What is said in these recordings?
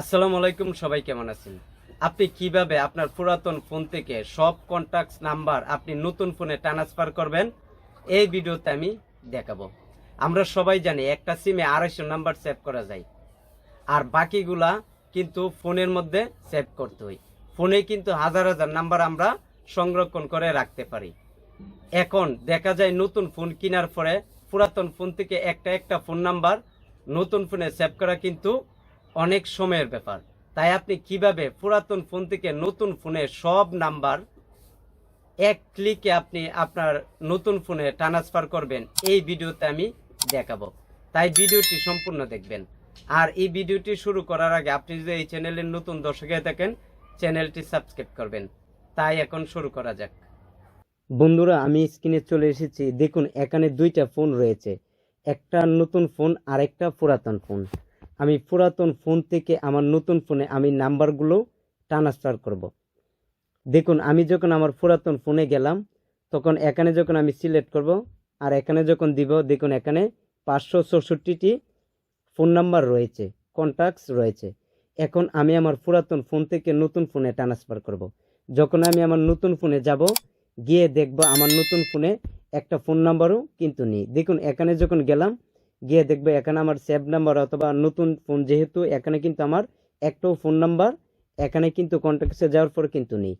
আসসালামু আলাইকুম, সবাই কেমন আছেন? আপনি কীভাবে আপনার পুরাতন ফোন থেকে সব কন্ট্যাক্ট নাম্বার আপনি নতুন ফোনে ট্রান্সফার করবেন? এই ভিডিওতে আমি দেখাবো। আমরা সবাই জানি একটা সিমে আড়াইশো নাম্বার সেভ করা যায়। আর বাকিগুলা কিন্তু ফোনের মধ্যে সেভ করতে হয়। ফোনে কিন্তু হাজার হাজার নাম্বার আমরা সংরক্ষণ করে রাখতে পারি। এখন দেখা যায় নতুন ফোন কেনার পরে পুরাতন ফোন থেকে একটা একটা ফোন নাম্বার নতুন ফোনে সেভ করা কিন্তু অনেক সময়ের ব্যাপার। তাই আপনি কীভাবে পুরাতন ফোন থেকে নতুন ফোনে সব নাম্বার এক ক্লিকে আপনি আপনার নতুন ফোনে ট্রান্সফার করবেন, এই ভিডিওতে আমি দেখাবো। তাই ভিডিওটি সম্পূর্ণ দেখবেন। আর এই ভিডিওটি শুরু করার আগে আপনি যদি এই চ্যানেলের নতুন দর্শক হয়ে থাকেন, চ্যানেলটি সাবস্ক্রাইব করবেন। তাই এখন শুরু করা যাক। বন্ধুরা, আমি স্ক্রিনে চলে এসেছি। দেখুন, এখানে দুইটা ফোন রয়েছে। একটা নতুন ফোন আর একটা পুরাতন ফোন। আমি পুরাতন ফোন থেকে আমার নতুন ফোনে আমি নাম্বারগুলো ট্রান্সফার করব। দেখুন, আমি যখন আমার পুরাতন ফোনে গেলাম, তখন এখানে যখন আমি সিলেক্ট করব আর এখানে যখন দিব, দেখুন, এখানে পাঁচশো চৌষট্টিটি ফোন নাম্বার রয়েছে কন্ট্যাক্টস রয়েছে এখন আমি আমার পুরাতন ফোন থেকে নতুন ফোনে ট্রান্সফার করব। যখন আমি আমার নতুন ফোনে যাব, গিয়ে দেখব আমার নতুন ফোনে একটা ফোন নাম্বারও কিন্তু নেই দেখুন, এখানে যখন গেলাম গিয়ে দেখবে এখানে আমার সেভ নাম্বার অথবা নতুন ফোন যেহেতু এখানে কিন্তু আমার একটাও ফোন নাম্বার এখানে কিন্তু কন্ট্যাক্টসে যাওয়ার পর কিন্তু নেই।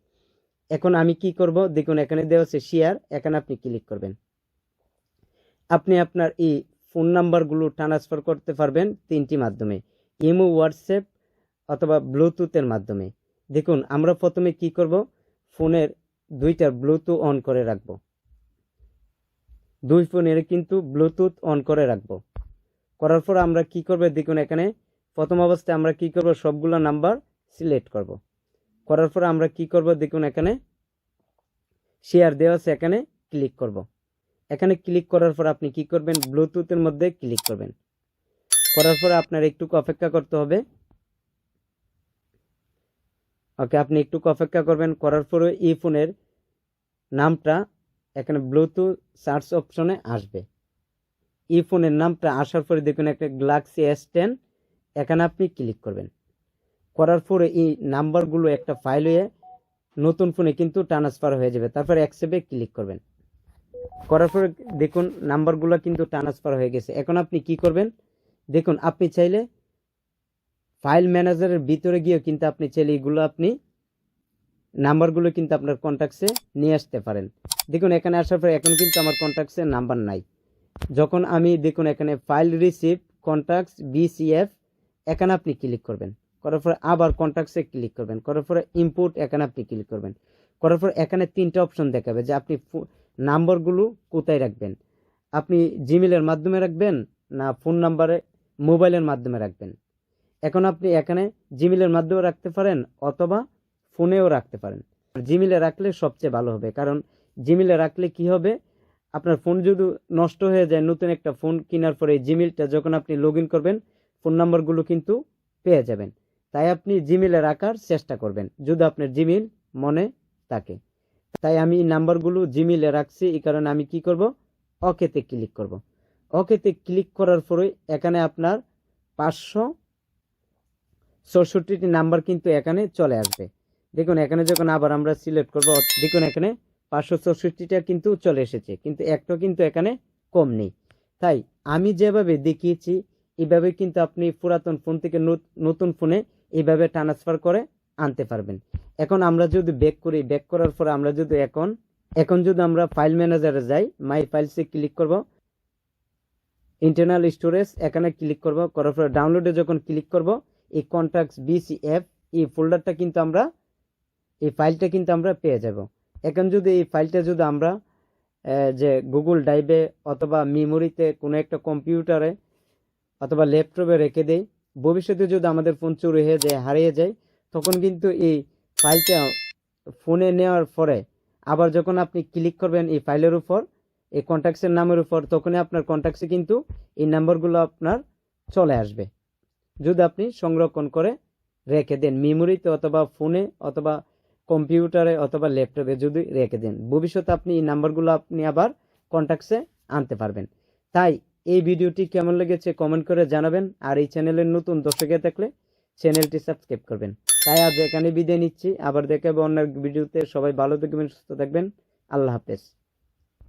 এখন আমি কি করব? দেখুন, এখানে দেওয়া আছে শেয়ার এখানে আপনি ক্লিক করবেন। আপনি আপনার এই ফোন নাম্বারগুলো ট্রান্সফার করতে পারবেন তিনটি মাধ্যমে ইমো হোয়াটসঅ্যাপ অথবা ব্লুটুথের মাধ্যমে। দেখুন, আমরা প্রথমে কি করব? ফোনের দুইটা ব্লুটুথ অন করে রাখব। দুই ফোনের কিন্তু ব্লুটুথ অন করে রাখব। করার পর আমরা কি করব দেখুন এখানে প্রথম অবস্থায় আমরা কি করব সবগুলো নাম্বার সিলেক্ট করব। করার পর আমরা কি করব দেখুন এখানে শেয়ার দেওয়া আছে, এখানে ক্লিক করব। এখানে ক্লিক করার পর আপনি কি করবেন? ব্লুটুথের মধ্যে ক্লিক করবেন। করার পর আপনার একটু অপেক্ষা করতে হবে। ওকে, আপনি একটু অপেক্ষা করবেন। করার পরে এই ফোনের নামটা এখানে ব্লুটুথ সার্চ অপশনে আসবে। এই ফোনের নামটা আসার পরে দেখুন একটা গ্যালাক্সি এস টেন এখানে আপনি ক্লিক করবেন। করার পরে এই নাম্বারগুলো একটা ফাইল হয়ে নতুন ফোনে কিন্তু ট্রান্সফার হয়ে যাবে। তারপরে অ্যাকসেপ্টে ক্লিক করবেন। করার পরে দেখুন নাম্বারগুলো কিন্তু ট্রান্সফার হয়ে গেছে। এখন আপনি কি করবেন? দেখুন, আপনি চাইলে ফাইল ম্যানেজারের ভিতরে গিয়েও কিন্তু আপনি চাইলে এগুলো আপনি নাম্বারগুলো কিন্তু আপনার কন্ট্যাক্টসে নিয়ে আসতে পারেন। দেখুন, এখানে আসার পরে এখন কিন্তু আমার কন্ট্যাক্টসে নাম্বার নাই। যখন আমি দেখুন এখানে ফাইল রিসিভ কন্ট্যাক্টস বিসিএফ এখানে আপনি ক্লিক করবেন। করার পরে আবার কন্ট্যাক্টসে ক্লিক করবেন। করার পরে ইম্পোর্ট এখানে আপনি ক্লিক করবেন। করার পর এখানে তিনটা অপশন দেখাবে যে আপনি নাম্বারগুলো কোথায় রাখবেন। আপনি জিমেলের মাধ্যমে রাখবেন না ফোন নাম্বারে মোবাইলের মাধ্যমে রাখবেন। এখন আপনি এখানে জিমেলের মাধ্যমে রাখতে পারেন অথবা ফোনেও রাখতে পারেন। জিমেলে রাখলে সবচেয়ে ভালো হবে। কারণ জিমেলে রাখলে কি হবে? আপনার ফোন যদি নষ্ট হয়ে যায়, নতুন একটা ফোন কেনার পরে জিমেলটা যখন আপনি লগ করবেন, ফোন নাম্বারগুলো কিন্তু পেয়ে যাবেন। তাই আপনি জিমেলে রাখার চেষ্টা করবেন, যদি আপনার জিমেল মনে থাকে। তাই আমি এই নাম্বারগুলো জিমেলে রাখছি, এই কারণে আমি কি করব? ওকেতে ক্লিক করব। ওকেতে ক্লিক করার পরে এখানে আপনার পাঁচশো চৌষট্টিটি নাম্বার কিন্তু এখানে চলে আসবে। দেখুন, এখানে যখন আবার আমরা সিলেক্ট করব, দেখুন এখানে পাঁচশো চৌষট্টিটা কিন্তু চলে এসেছে, কিন্তু একটা কিন্তু এখানে কম নেই। তাই আমি যেভাবে দেখিয়েছি, এভাবে কিন্তু আপনি পুরাতন ফোন থেকে নতুন ফোনে এইভাবে ট্রান্সফার করে আনতে পারবেন। এখন আমরা যদি ব্যাক করি ব্যাক করার পর আমরা যদি এখন এখন যদি আমরা ফাইল ম্যানেজারে যাই মাই ফাইলসে ক্লিক করব ইন্টারনাল স্টোরেজ এখানে ক্লিক করব, করার পর ডাউনলোডে যখন ক্লিক করব, এই কন্ট্যাক্টস বিসিএফ এই ফোল্ডারটা কিন্তু আমরা, এই ফাইলটা কিন্তু আমরা পেয়ে যাব। এখন যদি এই ফাইলটা যদি আমরা যে গুগল ড্রাইভে অথবা মেমোরিতে কোনো একটা কম্পিউটারে অথবা ল্যাপটপে রেখে দেই, ভবিষ্যতে যদি আমাদের ফোন চুরি হয়ে যায়, হারিয়ে যায়, তখন কিন্তু এই ফাইলটা ফোনে নেওয়ার পরে আবার যখন আপনি ক্লিক করবেন এই ফাইলের উপর, এই কন্ট্যাক্টসের নামের উপর, তখনই আপনার কন্ট্যাক্টসে কিন্তু এই নাম্বারগুলো আপনার চলে আসবে। যদি আপনি সংরক্ষণ করে রেখে দেন মেমোরিতে অথবা ফোনে অথবা কম্পিউটারে অথবা ল্যাপটপে যদি রেখে দেন, ভবিষ্যতে আপনি এই নাম্বারগুলো আপনি আবার কন্ট্যাক্টসে আনতে পারবেন। তাই এই ভিডিওটি কেমন লেগেছে কমেন্ট করে জানাবেন আর এই চ্যানেলের নতুন দর্শকে থাকলে চ্যানেলটি সাবস্ক্রাইব করবেন। তাই আজ এখানে বিদায় নিচ্ছি। আবার দেখাবো অন্য ভিডিওতে। সবাই ভালো থাকবেন, সুস্থ থাকবেন। আল্লাহ হাফেজ।